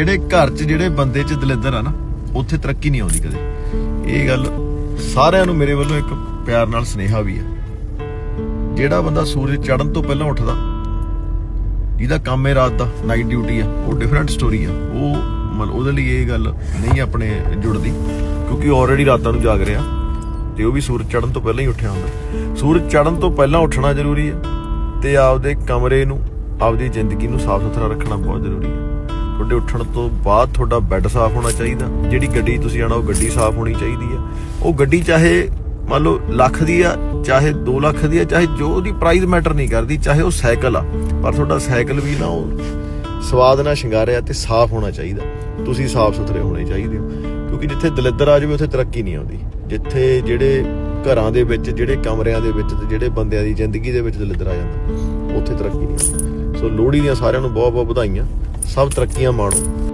ਜਿਹੜੇ ਘਰ 'ਚ ਜਿਹੜੇ ਬੰਦੇ 'ਚ ਦਲਿੱਦਰ ਆ ਨਾ, ਉੱਥੇ ਤਰੱਕੀ ਨਹੀਂ ਆਉਂਦੀ ਕਦੇ। ਇਹ ਗੱਲ ਸਾਰਿਆਂ ਨੂੰ ਮੇਰੇ ਵੱਲੋਂ ਇੱਕ ਪਿਆਰ ਨਾਲ ਸੁਨੇਹਾ ਵੀ ਆ। ਜਿਹੜਾ ਬੰਦਾ ਸੂਰਜ ਚੜ੍ਹਨ ਤੋਂ ਪਹਿਲਾਂ ਉੱਠਦਾ ਜਿਹਦਾ ਕੰਮ ਹੈ ਰਾਤ ਦਾ ਨਾਈਟ ਡਿਊਟੀ ਆ, ਉਹ ਡਿਫਰੈਂਟ ਸਟੋਰੀ ਆ। ਉਹ ਮਤਲਬ ਉਹਦੇ ਲਈ ਇਹ ਗੱਲ ਨਹੀਂ ਆਪਣੇ ਜੁੜਦੀ, ਕਿਉਂਕਿ ਆਲਰੇਡੀ ਰਾਤਾਂ ਨੂੰ ਜਾਗ ਰਿਹਾ ਤੇ ਉਹ ਵੀ ਸੂਰਜ ਚੜ੍ਹਨ ਤੋਂ ਪਹਿਲਾਂ ਹੀ ਉੱਠਿਆ ਹੁੰਦਾ। ਸੂਰਜ ਚੜ੍ਹਨ ਤੋਂ ਪਹਿਲਾਂ ਉੱਠਣਾ ਜ਼ਰੂਰੀ ਹੈ ਤੇ ਆਪਦੇ ਕਮਰੇ ਨੂੰ, ਆਪਦੀ ਜ਼ਿੰਦਗੀ ਨੂੰ ਸਾਫ਼ ਸੁਥਰਾ ਰੱਖਣਾ ਬਹੁਤ ਜ਼ਰੂਰੀ ਹੈ ਤੁਹਾਡੇ ਉੱਠਣ ਤੋਂ ਬਾਅਦ ਤੁਹਾਡਾ ਬੈੱਡ ਸਾਫ਼ ਹੋਣਾ ਚਾਹੀਦਾ। ਜਿਹੜੀ ਗੱਡੀ ਤੁਸੀਂ ਆਣਾ ਉਹ ਗੱਡੀ ਸਾਫ਼ ਹੋਣੀ ਚਾਹੀਦੀ ਹੈ। ਉਹ ਗੱਡੀ ਚਾਹੇ ਮੰਨ ਲਓ ਲੱਖ ਦੀ ਆ, ਚਾਹੇ 2 ਲੱਖ ਦੀ ਆ, ਚਾਹੇ ਜੋ ਉਹਦੀ ਪ੍ਰਾਈਸ ਮੈਟਰ ਨਹੀਂ ਕਰਦੀ, ਚਾਹੇ ਉਹ ਸਾਈਕਲ ਆ। ਪਰ ਤੁਹਾਡਾ ਸਾਈਕਲ ਵੀ ਨਾ ਉਹ ਸਵਾਦ ਨਾਲ ਸ਼ਿੰਗਾਰਿਆ ਤੇ ਸਾਫ਼ ਹੋਣਾ ਚਾਹੀਦਾ। ਤੁਸੀਂ ਸਾਫ਼ ਸੁਥਰੇ ਹੋਣੇ ਚਾਹੀਦੇ ਹੋ। ਕਿਉਂਕਿ ਜਿੱਥੇ ਦਲਿੱਦਰ ਆ ਜਾਵੇ, ਉੱਥੇ ਤਰੱਕੀ ਨਹੀਂ ਆਉਂਦੀ। ਜਿੱਥੇ ਜਿਹੜੇ ਘਰਾਂ ਦੇ ਵਿੱਚ, ਜਿਹੜੇ ਕਮਰਿਆਂ ਦੇ ਵਿੱਚ ਤੇ ਜਿਹੜੇ ਬੰਦਿਆਂ ਦੀ ਜ਼ਿੰਦਗੀ ਦੇ ਵਿੱਚ ਦਲਿੱਦਰ ਆ ਜਾਂਦਾ, ਉੱਥੇ ਤਰੱਕੀ ਨਹੀਂ ਆਉਂਦੀ। ਸੋ ਲੋਹੜੀ ਦੀਆਂ ਸਾਰਿਆਂ ਨੂੰ ਬਹੁਤ ਬਹੁਤ ਵਧਾਈਆਂ। ਸਭ ਤਰੱਕੀਆਂ ਮਾਣੋ।